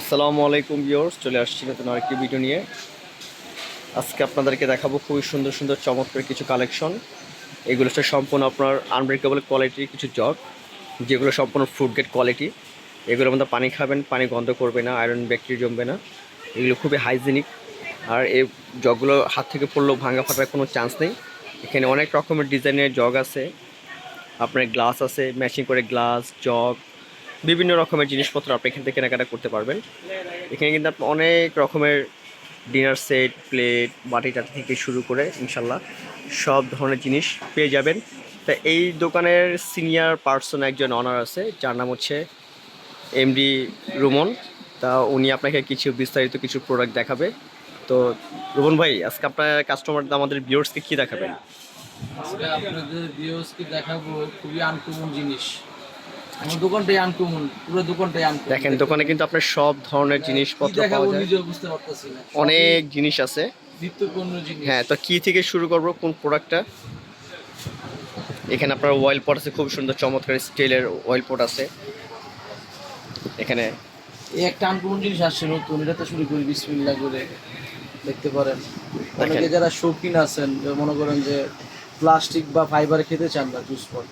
আসসালামু আলাইকুম ভিউয়ার্স, চলে আসছি নতুন আরেকটি ভিডিও নিয়ে। আজকে আপনাদেরকে দেখাবো খুবই সুন্দর সুন্দর, চমৎকার কিছু কালেকশন। এগুলো হচ্ছে সম্পূর্ণ আপনার আনব্রেকেবল কোয়ালিটির কিছু জগ, যেগুলো সম্পূর্ণ ফ্রুট গেট কোয়ালিটি এগুলোর মধ্যে পানি খাবেন, পানি গন্ধ করবে না আয়রন ব্যাকটেরিয়া জমবে না। এগুলো খুবই হাইজেনিক আর এই জগগুলো হাত থেকে পড়লেও ভাঙা ফাটার কোনো চান্স নেই। এখানে অনেক রকমের ডিজাইনের জগ আছে। আপনার গ্লাস আছে ম্যাচিং করে গ্লাস জগ বিভিন্ন রকমের জিনিসপত্র আপনি এখান থেকে কেনাকাটা করতে পারবেন। এখানে কিন্তু আপনি অনেক রকমের ডিনার সেট, প্লেট বাটি টাটি থেকে শুরু করে ইনশাল্লাহ সব ধরনের জিনিস পেয়ে যাবেন। তা এই দোকানের সিনিয়র পার্সন একজন অনার আছে, যার নাম হচ্ছে এমডি রুমন। তা উনি আপনাকে কিছু বিস্তারিত কিছু প্রোডাক্ট দেখাবে। তো রুমন ভাই, আজকে আপনার কাস্টমার আমাদের ভিউয়ার্সকে কী দেখাবেন? আপনাদের ভিউয়ার্সকে দেখাবো, খুবই আনকমন জিনিস। আমার দোকানটাই আনকমন পুরো দোকানটাই আনকমন। দেখেন দোকানে কিন্তু আপনার সব ধরনের জিনিসপত্র পাওয়া যায়। নিজেও বুঝতে পারতেছি না। অনেক জিনিস আছে। জিনিস। হ্যাঁ তো কি থেকে শুরু করব কোন প্রোডাক্টটা? এখানে আপনার অয়েল পট আছে খুব সুন্দর চমৎকার স্টিলের অয়েল পট আছে। এখানে এই একটা আনকমন জিনিস আসছে নতুন এটাতে শুরু করি বিসমিল্লাহ করে। দেখতে পারেন। অনেকে যারা শৌখিন আছেন মনে করেন যে প্লাস্টিক বা ফাইবার খেতে চান না জুস পট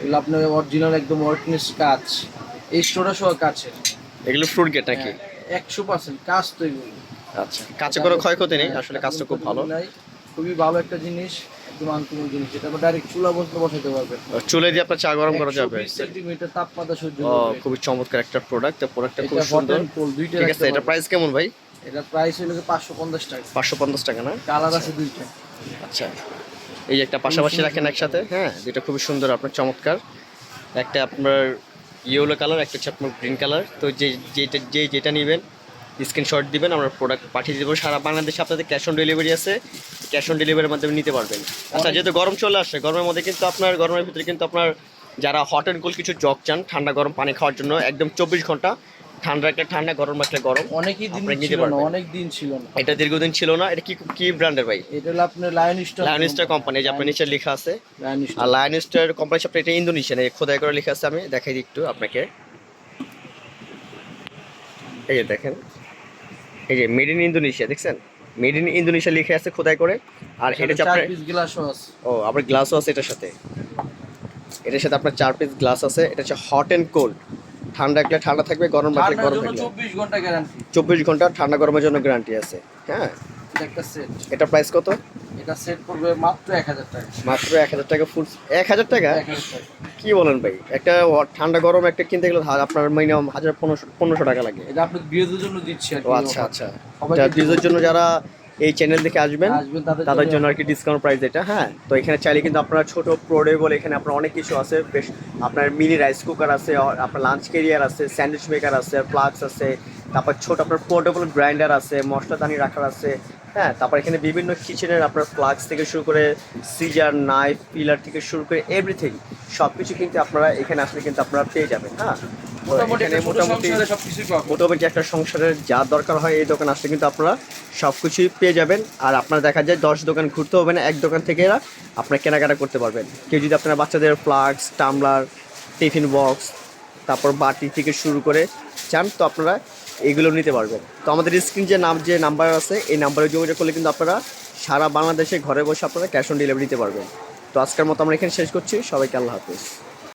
এগুলো আপনার অরিজিনাল একদম অরিজিনাল কাজ। এই স্টোরা সহ কাছের। এগুলো ফ্রুট গেট নাকি? একশো পার্সেন্ট কাজ তো এগুলো। আচ্ছা কাছে কোনো ক্ষয়ক্ষতি নেই? আসলে কাজটা খুব ভালো। নাই। খুবই ভালো একটা জিনিস একদম আনকমন জিনিস। এটা ডাইরেক্ট চুলা বসতে বসাতে পারবেন। চুলে দিয়ে আপনার চা গরম করা যাবে। সেন্টিমিটার তাপমাত্রা সহ্য করবে। খুবই চমৎকার একটা প্রোডাক্ট তো প্রোডাক্টটা খুব সুন্দর। দুইটা ঠিক আছে এটা প্রাইস কেমন ভাই? এটা প্রাইস হলো টাকা। পাঁচশো পঞ্চাশ টাকা না? কালার আছে দুইটা। আচ্ছা। এই যে একটা পাশাপাশি রাখেন একসাথে। হ্যাঁ দুটো খুবই সুন্দর আপনার চমৎকার। একটা আপনার ইয়েলো কালার একটা হচ্ছে আপনার গ্রিন কালার তো যে যেটা যে যেটা নেবেন স্ক্রিনশট দিবেন আমরা প্রোডাক্ট পাঠিয়ে দেবো। সারা বাংলাদেশে আপনাদের ক্যাশ অন ডেলিভারি আছে। ক্যাশ অন ডেলিভারির মাধ্যমে নিতে পারবেন। আচ্ছা যেহেতু গরম চলে আসে গরমের মধ্যে কিন্তু আপনার গরমের ভিতরে কিন্তু আপনার যারা হট অ্যান্ড কোল্ড কিছু জগ চান ঠান্ডা গরম পানি খাওয়ার জন্য একদম চব্বিশ ঘণ্টা ঠান্ডা একটা ঠান্ডা গরম রাখলে গরম। অনেকই দিন ছিল না অনেক দিন ছিল না। এটা দীর্ঘদিন ছিল না। এটা কি কি ব্র্যান্ডের ভাই? এটা হলো আপনার lion star lion star company যে আপনার নিচে লেখা আছে। লায়ন আর লায়ন স্টার কোম্পানি আপনার এটা ইন্দোনেশিয়ান এই খোদাই করে লেখা আছে। আমি দেখাই দিই একটু আপনাকে। এই যে দেখেন। এই যে মেড ইন ইন্দোনেশিয়া দেখছেন? মেড ইন ইন্দোনেশিয়া লিখে আছে খোদাই করে। আর এটা হচ্ছে চার আপনার পিস গ্লাসও আছে। ও আবার গ্লাসও আছে এটার সাথে। এটার সাথে আপনার চার পিস গ্লাস আছে। এটা হচ্ছে হট অ্যান্ড কোল্ড ঠান্ডা রাখলে ঠান্ডা থাকবে গরম রাখলে গরম থাকবে। চব্বিশ ঘণ্টা গ্যারান্টি চব্বিশ ঘণ্টা ঠান্ডা গরমের জন্য গ্যারান্টি আছে হ্যাঁ? একটা সেট এটা প্রাইস কত? এটা সেট পড়বে মাত্র এক হাজার টাকা। মাত্র এক হাজার টাকা ফুল এক হাজার টাকা? এক হাজার টাকা। কি বলেন ভাই? একটা ঠান্ডা গরম একটা কিনতে গেলে আপনার মিনিমাম হাজার পনেরোশো পনেরোশো টাকা লাগে। এটা আপনার বিয়েদের জন্য দিচ্ছি ও আচ্ছা আচ্ছা। জন্য যারা এই চ্যানেল দেখে আসবেন। তাদের জন্য। আর কি ডিসকাউন্ট প্রাইস এটা হ্যাঁ? তো এখানে চাইলে কিন্তু আপনার ছোট প্রোডেবল এখানে আপনার অনেক কিছু আছে। বেশ আপনার মিনি রাইস কুকার আছে আপনার লাঞ্চ ক্যারিয়ার আছে স্যান্ডউইচ মেকার আছে ফ্লাক্স আছে তারপর ছোট আপনার পোর্টেবল গ্রাইন্ডার আছে মশলাদানি রাখার আছে হ্যাঁ? তারপর এখানে বিভিন্ন কিচেনের আপনার ফ্লাক্স থেকে শুরু করে সিজার নাইফ পিলার থেকে শুরু করে এভরিথিং সব কিছু কিন্তু আপনারা এখানে আসলে কিন্তু আপনারা পেয়ে যাবেন হ্যাঁ? মোটামুটি মোটামুটি একটা সংসারের যা দরকার হয় এই দোকান আসলে কিন্তু আপনারা সব কিছুই পেয়ে যাবেন। আর আপনারা দেখা যায় দশ দোকান ঘুরতে হবে না এক দোকান থেকে এরা আপনারা কেনাকাটা করতে পারবেন। কেউ যদি আপনার বাচ্চাদের ফ্লাক্স টামলার টিফিন বক্স তারপর বাটি থেকে শুরু করে চান তো আপনারা এগুলো নিতে পারবেন। তো আমাদের স্ক্রিন যে নাম যে নাম্বার আছে এই নাম্বারে যোগাযোগ করলে কিন্তু আপনারা সারা বাংলাদেশে ঘরে বসে আপনারা ক্যাশ অন ডেলিভারি নিতে পারবেন। তো আজকের মতো আমরা এখানে শেষ করছি। সবাইকে আল্লাহ হাফিজ।